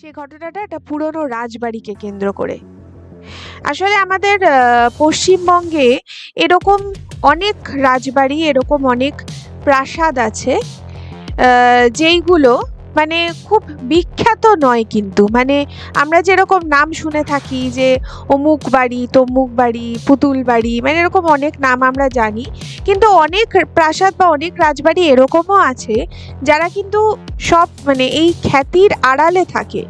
সেই ঘটনাটা একটা পুরনো রাজবাড়িকে কেন্দ্র করে। আসলে আমাদের পশ্চিমবঙ্গে এরকম অনেক রাজবাড়ি, এরকম অনেক প্রাসাদ আছে যেইগুলো মানে খুব বিখ্যাত নয় কিন্তু। মানে আমরা যেরকম নাম শুনে থাকি যে অমুক বাড়ি, তমুক বাড়ি, পুতুল বাড়ি মানে এরকম অনেক নাম আমরা জানি। কিন্তু অনেক প্রাসাদ বা অনেক রাজবাড়ি এরকমও আছে যারা কিন্তু সব মানে এই খ্যাতির আড়ালে থাকে।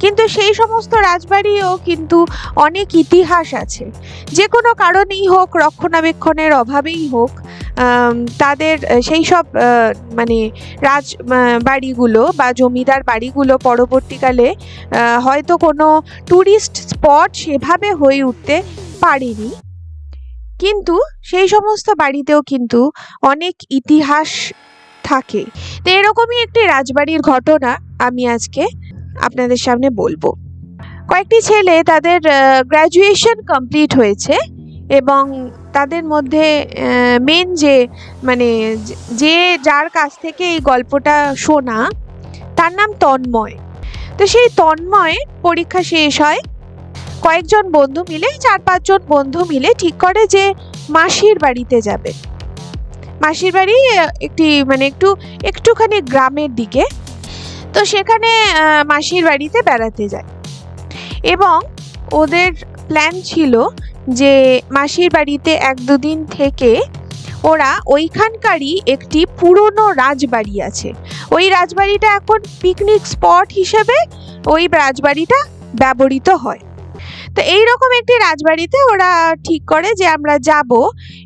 কিন্তু সেই সমস্ত রাজবাড়িও কিন্তু অনেক ইতিহাস আছে। যে কোনো কারণেই হোক, রক্ষণাবেক্ষণের অভাবেই হোক তাদের সেই সব মানে রাজ বাড়িগুলো বা জমিদার বাড়িগুলো পরবর্তীকালে হয়তো কোনো ট্যুরিস্ট স্পট সেভাবে হয়ে উঠতে পারেনি। কিন্তু সেই সমস্ত বাড়িতেও কিন্তু অনেক ইতিহাস থাকে। তো এরকমই একটি রাজবাড়ির ঘটনা আমি আজকে আপনাদের সামনে বলব। কয়েকটি ছেলে তাদের গ্র্যাজুয়েশন কমপ্লিট হয়েছে এবং তাদের মধ্যে মেন যে মানে যে- যে যার কাছ থেকে এই গল্পটা শোনা তার নাম তন্ময়। তো সেই তন্ময় পরীক্ষা শেষ হয়। কয়েকজন বন্ধু মিলে, চার পাঁচজন বন্ধু মিলে ঠিক করে যে মাসির বাড়িতে যাবে। মাসির বাড়ি একটি মানে একটু, একটুখানি গ্রামের দিকে। তো সেখানে মাসির বাড়িতে বেড়াতে যায়। এবং ওদের প্ল্যান ছিল যে মাসির বাড়িতে এক দুদিন থেকে ওরা ওইখানকারই একটি পুরনো রাজবাড়ি আছে। ওই রাজবাড়িটা এখন পিকনিক স্পট হিসেবে ওই রাজবাড়িটা ব্যবহৃত হয়। তো এই রকম একটি রাজবাড়িতে ওরা ঠিক করে যে আমরা যাব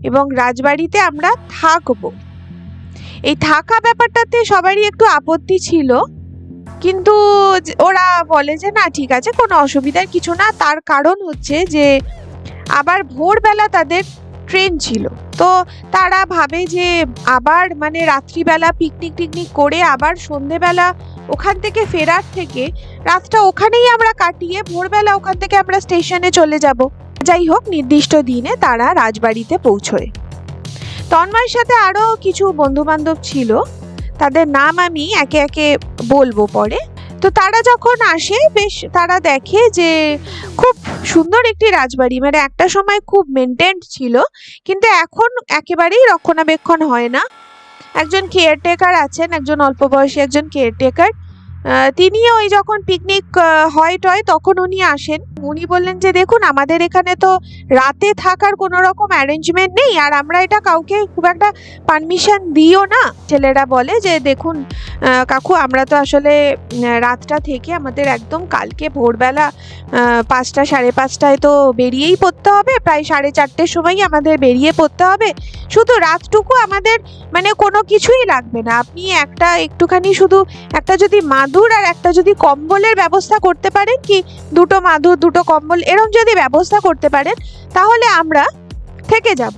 এবং রাজবাড়িতে আমরা থাকব। এই থাকা ব্যাপারটাতে সবারই একটু আপত্তি ছিল। কিন্তু ওরা বলে যে, না, ঠিক আছে, কোনো অসুবিধার কিছু না। তার কারণ হচ্ছে যে, আবার ভোরবেলা তাদের ট্রেন ছিল। তো তারা ভাবে যে আবার মানে রাত্রিবেলা পিকনিক টিকনিক করে আবার সন্ধেবেলা ওখান থেকে ফেরার থেকে রাতটা ওখানেই আমরা কাটিয়ে ভোরবেলা ওখান থেকে আমরা স্টেশনে চলে যাব। যাই হোক, নির্দিষ্ট দিনে তারা রাজবাড়িতে পৌঁছয়। তন্ময়ের সাথে আরও কিছু বন্ধু বান্ধব ছিল। তাদের নাম আমি একে একে বলব পরে। তো তারা যখন আসে, বেশ তারা দেখে যে খুব সুন্দর একটি রাজবাড়ি। মানে একটা সময় খুব মেনটেন্ড ছিল, কিন্তু এখন একেবারেই রক্ষণাবেক্ষণ হয় না। একজন কেয়ারটেকার আছেন, একজন অল্প বয়সী একজন কেয়ারটেকার তিনি ওই যখন পিকনিক হয় টয় তখন উনি আসেন। উনি বললেন যে, দেখুন, আমাদের এখানে তো রাতে থাকার কোনো রকম অ্যারেঞ্জমেন্ট নেই, আর আমরা এটা কাউকে খুব একটা পারমিশন দিও না। ছেলেরা বলে যে, দেখুন কাকু, আমরা তো আসলে রাতটা থেকে আমাদের একদম কালকে ভোরবেলা পাঁচটা, সাড়ে পাঁচটায় তো বেরিয়েই পড়তে হবে, প্রায় সাড়ে চারটের সময়ই আমাদের বেরিয়ে পড়তে হবে। শুধু রাতটুকু আমাদের মানে কোনো কিছুই লাগবে না। আপনি একটা, একটুখানি শুধু একটা যদি মাদুর আর একটা যদি কম্বলের ব্যবস্থা করতে পারেন কি দুটো মাদুর, দুটো কম্বল, এরম যদি ব্যবস্থা করতে পারেন, তাহলে আমরা থেকে যাব।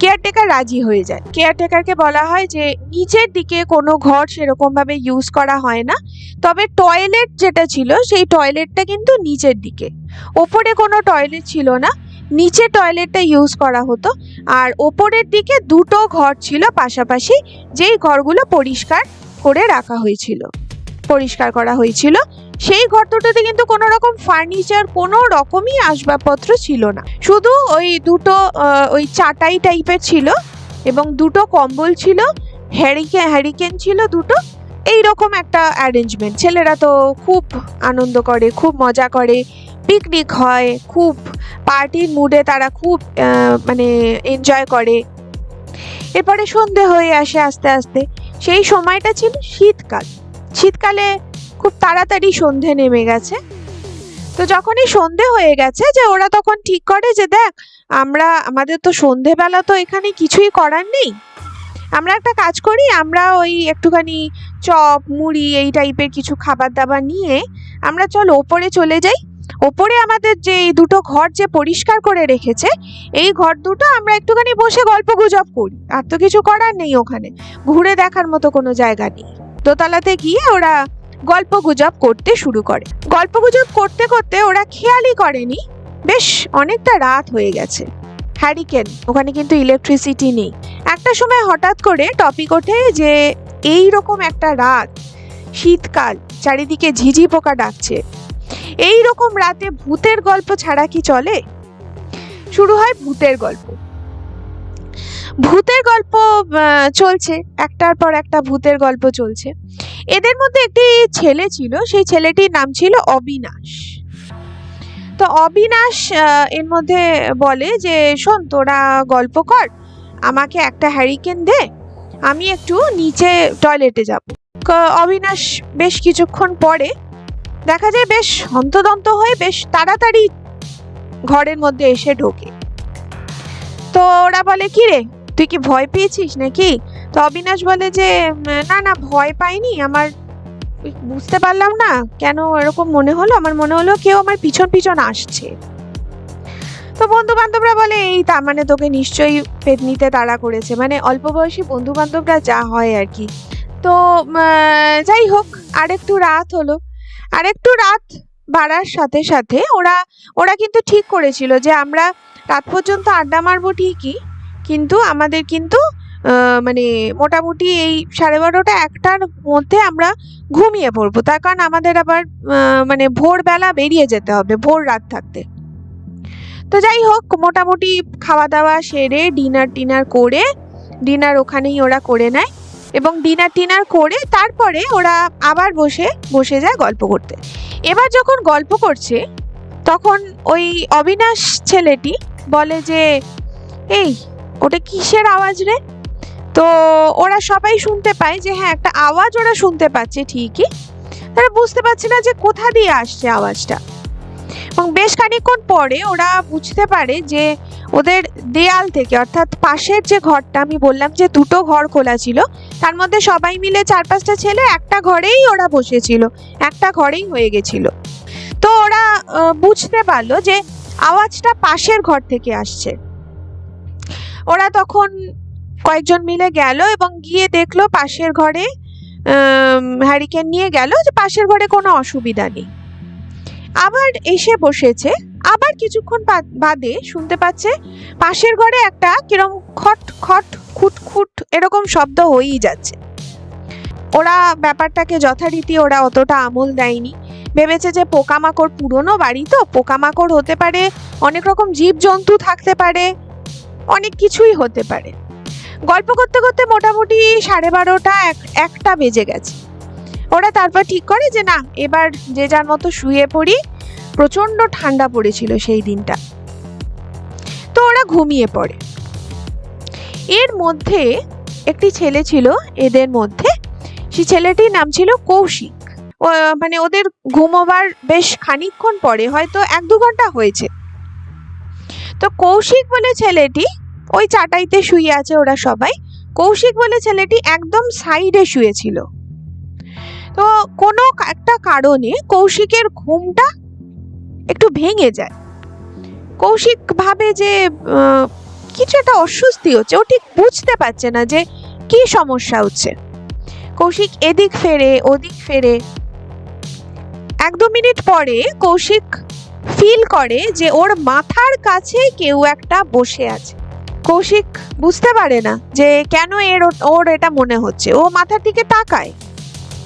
কেয়ারটেকার রাজি হয়ে যায়। কেয়ারটেকারকে বলা হয় যে, নিচের দিকে কোনো ঘর সেরকমভাবে ইউজ করা হয় না। তবে টয়লেট যেটা ছিল, সেই টয়লেটটা কিন্তু নিচের দিকে। ওপরে কোনো টয়লেট ছিল না, নিচে টয়লেটটা ইউজ করা হতো। আর ওপরের দিকে দুটো ঘর ছিল, পাশাপাশি যেই ঘরগুলো পরিষ্কার করে রাখা হয়েছিল। পরিষ্কার করা হয়েছিল। সেই ঘর দুটোতে কিন্তু কোনো রকম ফার্নিচার কোনো রকমই আসবাবপত্র ছিল না। শুধু ওই দুটো ওই চাটাই টাইপের ছিল এবং দুটো কম্বল ছিল হ্যারিকে হ্যারিকেন ছিল দুটো। এই রকম একটা অ্যারেঞ্জমেন্ট ছেলেরা তো খুব আনন্দ করে, খুব মজা করে। পিকনিক হয়, খুব পার্টির মুডে তারা খুব মানে এনজয় করে। এরপরে সন্ধে হয়ে আসে আস্তে আস্তে। সেই সময়টা ছিল শীতকাল। শীতকালে খুব তাড়াতাড়ি সন্ধে নেমে গেছে। তো যখনই সন্ধে হয়ে গেছে যে ওরা তখন ঠিক করে যে দেখ, আমরা, আমাদের তো সন্ধেবেলা তো এখানে কিছুই করার নেই। আমরা একটা কাজ করি, আমরা ওই একটুখানি চপ, মুড়ি এই টাইপের কিছু খাবার দাবার নিয়ে আমরা চল ওপরে চলে যাই। ওপরে আমাদের যে এই দুটো ঘর যে পরিষ্কার করে রেখেছে, এই ঘর দুটো আমরা একটুখানি বসে গল্প গুজব করি। আর তো কিছু করার নেই ওখানে। ঘুরে দেখার মতো কোনো জায়গা নেই। দোতলাতে গিয়ে ওরা গল্প গুজব করতে শুরু করে। গল্প গুজব করতে করতে ওরা খেয়ালই করেনি, বেশ অনেকটা রাত হয়ে গেছে। হ্যারিকেন ওখানে কিন্তু ইলেকট্রিসিটি নেই। একটা সময় হঠাৎ করে টপিক ওঠে যে এই রকম একটা রাত, শীতকাল, চারিদিকে ঝিঝি পোকা ডাকছে। এই রকম রাতে ভূতের গল্প ছাড়া কি চলে? শুরু হয় ভূতের গল্প। ভূতের গল্প চলছে। একটার পর একটা ভূতের গল্প চলছে। এদের মধ্যে একটি ছেলে ছিল, সেই ছেলেটির নাম ছিল অবিনাশ। তো অবিনাশ এর মধ্যে বলে যে, শোন, তোরা গল্প কর, আমাকে একটা হ্যারিকেন দে, আমি একটু নিচে টয়লেটে যাব। অবিনাশ বেশ কিছুক্ষণ পরে দেখা যায় বেশ হন্তদন্ত হয়ে বেশ তাড়াতাড়ি ঘরের মধ্যে এসে ঢোকে। তো ওরা বলে, কি রে তুই কি ভয় পেয়েছিস নাকি? তো অবিনাশ বলে যে না না, ভয় পাইনি। আমার বুঝতে পারলাম না। কেন এরকম মনে হলো? আমার মনে হলো কেউ আমার পিছন পিছন আসছে। তো বন্ধু বান্ধবরা বলে, এই তার মানে তোকে নিশ্চয়ই পেতনিতে তাড়া করেছে। মানে অল্প বয়সী বন্ধু বান্ধবরা যা হয় আর কি। তো যাই হোক, আরেকটু রাত হলো। আরেকটু রাত বাড়ার সাথে সাথে ওরা ওরা কিন্তু ঠিক করেছিল যে আমরা রাত পর্যন্ত আড্ডা মারবো ঠিকই কিন্তু আমাদের কিন্তু মানে মোটামুটি এই সাড়ে বারোটা, একটার মধ্যে আমরা ঘুমিয়ে পড়ব। তার কারণ আমাদের আবার মানে ভোরবেলা বেরিয়ে যেতে হবে, ভোর রাত থাকতে। তো যাই হোক, মোটামুটি খাওয়া দাওয়া সেরে ডিনার টিনার করে ডিনার ওখানেই ওরা করে নেয় এবং ডিনার টিনার করে তারপরে ওরা আবার বসে বসে যায় গল্প করতে। এবার যখন গল্প করছে, তখন ওই অবিনাশ ছেলেটি বলে যে, এই ওটা কিসের আওয়াজ রে? তো ওরা সবাই শুনতে পায় যে হ্যাঁ একটা আওয়াজ ওরা শুনতে পাচ্ছে, ঠিকই। তারা বুঝতে পারছে না যে কোথা দিয়ে আসছে আওয়াজটা। এবং বেশ খানিকক্ষণ পরে ওরা বুঝতে পারে যে ওদের দেয়াল থেকে, অর্থাৎ পাশের যে ঘরটা, আমি বললাম যে দুটো ঘর খোলা ছিল, তার মধ্যে সবাই মিলে চার পাঁচটা ছেলে একটা ঘরেই ওরা বসেছিল, একটা ঘরেই হয়ে গেছিল। তো ওরা বুঝতে পারল যে আওয়াজটা পাশের ঘর থেকে আসছে। ওরা তখন কয়েকজন মিলে গেল এবং গিয়ে দেখল পাশের ঘরে হ্যারিকেন নিয়ে গেল যে পাশের ঘরে কোনো অসুবিধা নেই। আবার এসে বসেছে, আবার কিছুক্ষণ বাদে শুনতে পাচ্ছে পাশের ঘরে একটা কিরম খট খট খুট খুট এরকম শব্দ হয়েই যাচ্ছে। ওরা ব্যাপারটাকে যথারীতি ওরা অতটা আমল দেয়নি। ভেবেছে যে পোকামাকড় পুরনো বাড়ি তো, পোকামাকড় হতে পারে, অনেক রকম জীবজন্তু থাকতে পারে অনেক কিছুই হতে পারে। গল্প করতে করতে মোটামুটি সাড়ে বারোটা এক- একটা বেজে গেছে। ওরা তারপর ঠিক করে যে, না, এবার যে যার মতো শুয়ে পড়ি। প্রচণ্ড ঠান্ডা পড়েছিল সেই দিনটা। তো ওরা ঘুমিয়ে পড়ে। এর মধ্যে একটি ছেলে ছিল, এদের মধ্যে। সেই ছেলেটির নাম ছিল কৌশিক। মানে ওদের ঘুমোবার বেশ খানিকক্ষণ পরে, হয়তো এক দু ঘণ্টা হয়েছে। তো কৌশিক বলে ছেলেটি, ওই চাটাইতে শুয়ে আছে ওরা সবাই, কৌশিক বলে ছেলেটি একদম সাইডে শুয়েছিল। তো কোনো একটা কারণে কৌশিকের ঘুমটা একটু ভেঙে যায়। কৌশিক ভাবে যে কিছু একটা অস্বস্তি হচ্ছে, ও ঠিক বুঝতে পারছে না যে কি সমস্যা হচ্ছে। কৌশিক এদিক ফেরে, ওদিক ফেরে। এক দু মিনিট পরে কৌশিক ফিল করে যে ওর মাথার কাছে কেউ একটা বসে আছে। কৌশিক বুঝতে পারে না যে কেন এর ওর এটা মনে হচ্ছে। ও মাথার দিকে তাকায়,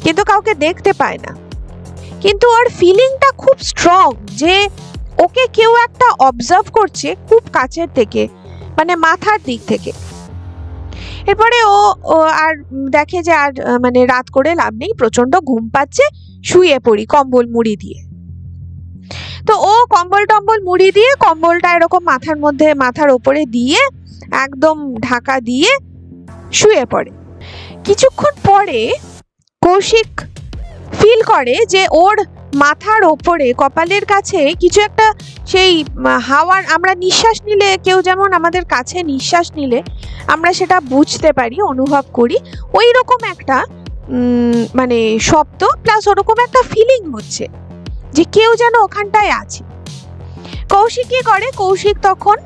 কিন্তু কাউকে দেখতে পায় না। কিন্তু ওর ফিলিংটা খুব স্ট্রং যে ওকে কেউ একটা অবজার্ভ করছে খুব কাছের থেকে মানে মাথার দিক থেকে। এরপরে ও আর দেখে যে আর মানে রাত করে লাভ নেই প্রচণ্ড ঘুম পাচ্ছে, শুয়ে পড়ি কম্বল মুড়ি দিয়ে। তো কম্বল টম্বল মুড়ি দিয়ে কম্বলটা এরকম মাথার মধ্যে, মাথার ওপরে দিয়ে একদম ঢাকা দিয়ে শুয়ে পড়ে। কিছুক্ষণ পরে কৌশিক ফিল করে যে ওর মাথার ওপরে, কপালের কাছে কিছু একটা সেই হাওয়ার, আমরা নিঃশ্বাস নিলে, কেউ যেমন আমাদের কাছে নিঃশ্বাস নিলে আমরা সেটা বুঝতে পারি, অনুভব করি ওই রকম একটা মানে শব্দ প্লাস ওরকম একটা ফিলিং হচ্ছে যে কেউ যেন ওখানটায় আছে। কৌশিক কি করে? কৌশিক তখন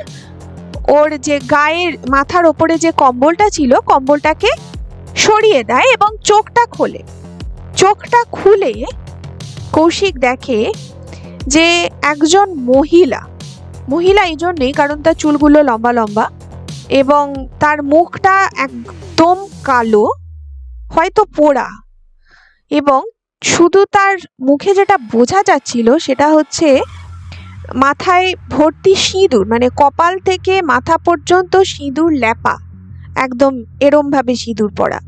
ওর যে গায়ের মাথার ওপরে যে কম্বলটা ছিল, কম্বলটাকে সরিয়ে দেয় এবং চোখটা খোলে। চোখটা খুলে কৌশিক দেখে যে একজন মহিলা মহিলা এই জন্যেই কারণ তার চুলগুলো লম্বা লম্বা এবং তার মুখটা একদম কালো, হয়তো পোড়া এবং শুধু তার মুখে যেটা বোঝা যাচ্ছিল সেটা হচ্ছে মাথায় ভর্তি সিঁদুর মানে কপাল থেকে মাথা পর্যন্ত সিঁদুর ল্যাপা একদম এরমভাবে সিঁদুর পরা।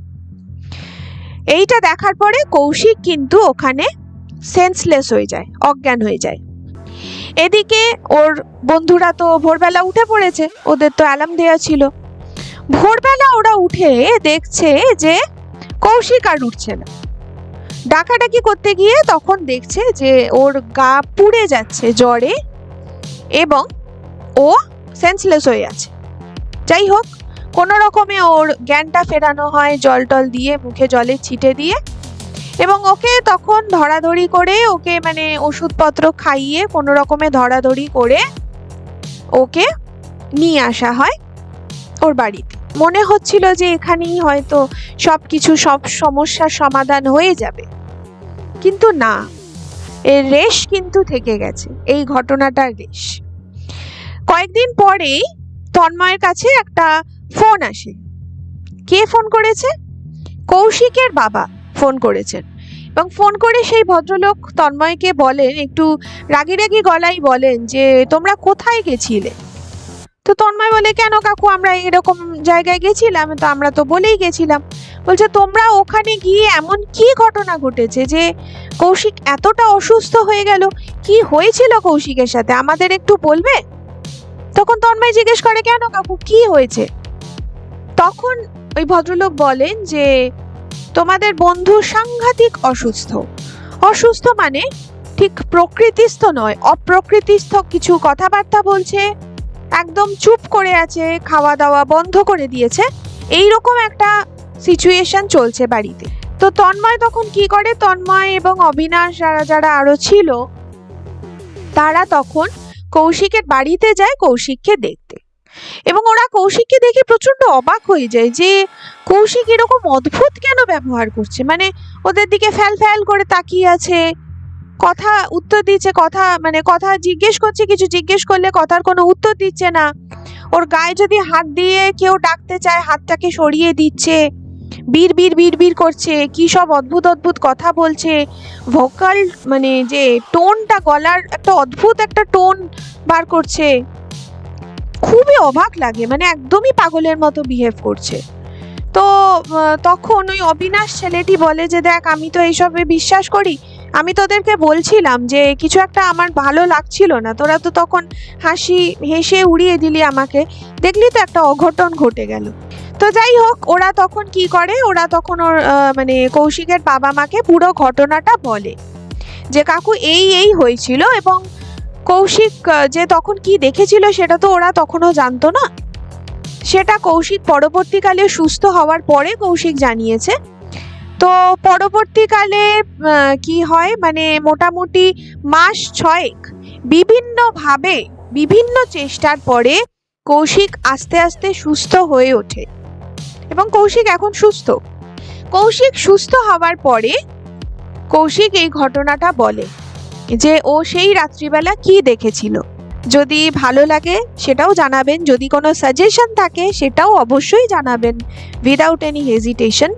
এইটা দেখার পরে কৌশিক কিন্তু ওখানে সেন্সলেস হয়ে যায়, অজ্ঞান হয়ে যায়। এদিকে ওর বন্ধুরা তো ভোরবেলা উঠে পড়েছে, ওদের তো অ্যালার্ম দেওয়া ছিল। ভোরবেলা ওরা উঠে দেখছে যে কৌশিক আর উঠছে না। ডাকাডাকি করতে গিয়ে তখন দেখছে যে ওর গা পুড়ে যাচ্ছে জ্বরে এবং ও সেন্সলেস হয়ে আছে। যাই হোক, কোনো রকমে ওর জ্ঞানটা ফেরানো হয় জল টল দিয়ে, মুখে জলে ছিটে দিয়ে এবং ওকে তখন ধরাধরি করে ওকে মানে ওষুধপত্র খাইয়ে কোনো রকমে ধরাধরি করে ওকে নিয়ে আসা হয় ওর বাড়িতে। মনে হচ্ছিল যে এখানেই হয়তো সব কিছু সব সমস্যার সমাধান হয়ে যাবে। কিন্তু না, এর রেশ কিন্তু থেকে গেছে, এই ঘটনাটার রেশ। কয়েকদিন পরেই তন্ময়ের কাছে একটা ফোন আসে। কে ফোন করেছে? কৌশিকের বাবা ফোন করেছেন। এবং ফোন করে সেই ভদ্রলোক তন্ময়কে বলেন, একটু রাগি রাগি গলায় বলেন যে, তোমরা কোথায় গেছিলে? তো তন্ময় বলে, কেন কাকু, আমরা এরকম জায়গায় গেছিলাম? তো আমরা তো বলেই গেছিলাম। বলছে, তোমরা ওখানে গিয়ে এমন কি ঘটনা ঘটেছে যে কৌশিক এতটা অসুস্থ হয়ে গেল? কি হয়েছিল কৌশিকের সাথে? আমাদের একটু বলবে? তখন তন্ময় জিজ্ঞেস করে, কেন কাকু, কি হয়েছে? তখন ওই ভদ্রলোক বলেন যে, তোমাদের বন্ধু সাংঘাতিক অসুস্থ। অসুস্থ মানে ঠিক প্রকৃতিস্থ নয়, অপ্রকৃতিস্থ কিছু কথাবার্তা বলছে। একদম চুপ করে আছে খাওয়া দাওয়া বন্ধ করে দিয়েছে। এই রকম একটা সিচুয়েশন চলছে বাড়িতে। তো তন্ময় তখন কি করে? তন্ময় এবং অবিনাশ যারা যারা আরও ছিল, তারা তখন কৌশিকের বাড়িতে যায় কৌশিককে দেখতে। এবং ওরা কৌশিককে দেখে প্রচণ্ড অবাক হয়ে যায় যে, কৌশিক এরকম অদ্ভুত কেন ব্যবহার করছে? মানে ওদের দিকে ফ্যাল ফ্যাল করে তাকিয়ে আছে কথা উত্তর দিচ্ছে, কথা মানে কথা জিজ্ঞেস করছে, কিছু জিজ্ঞেস করলে কথার কোনো উত্তর দিচ্ছে না। ওর গায়ে যদি হাত দিয়ে কেউ ডাকতে চায়, হাতটাকে সরিয়ে দিচ্ছে। বীর বীর বীর বীর করছে, কি সব অদ্ভুত অদ্ভুত কথা বলছে। ভোকাল মানে যে টোনটা, গলার একটা অদ্ভুত একটা টোন বার করছে। খুবই অবাক লাগে মানে একদমই পাগলের মতো বিহেভ করছে। তো তখন ওই অবিনাশ ছেলেটি বলে যে, দেখ, আমি তো এইসবে বিশ্বাস করি আমি তোদেরকে বলছিলাম যে কিছু একটা আমার ভালো লাগছিল না। তোরা তো তখন হাসি হেসে উড়িয়ে দিলি আমাকে। দেখলি তো একটা অঘটন ঘটে গেল। তো যাই হোক, ওরা তখন কি করে? ওরা তখন ওর মানে কৌশিকের বাবা মাকে পুরো ঘটনাটা বলে। যে কাকু, এই এই হয়েছিল এবং কৌশিক যে তখন কি দেখেছিল সেটা তো ওরা তখনও জানতো না। সেটা কৌশিক পরবর্তীকালে সুস্থ হওয়ার পরে কৌশিক জানিয়েছে। তো পরবর্তীকালে কি হয়? মানে মোটামুটি মাস ছয়েক বিভিন্নভাবে, বিভিন্ন চেষ্টার পরে কৌশিক আস্তে আস্তে সুস্থ হয়ে ওঠে। এবং কৌশিক এখন সুস্থ। কৌশিক সুস্থ হওয়ার পরে কৌশিক এই ঘটনাটা বলে যে, ও সেই রাত্রিবেলা কি দেখেছিল? যদি ভালো লাগে সেটাও জানাবেন। যদি কোনো সাজেশন থাকে সেটাও অবশ্যই জানাবেন উইদাউট এনি হেজিটেশন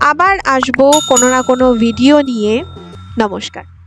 আবার আসব কোনো না কোনো ভিডিও নিয়ে। নমস্কার।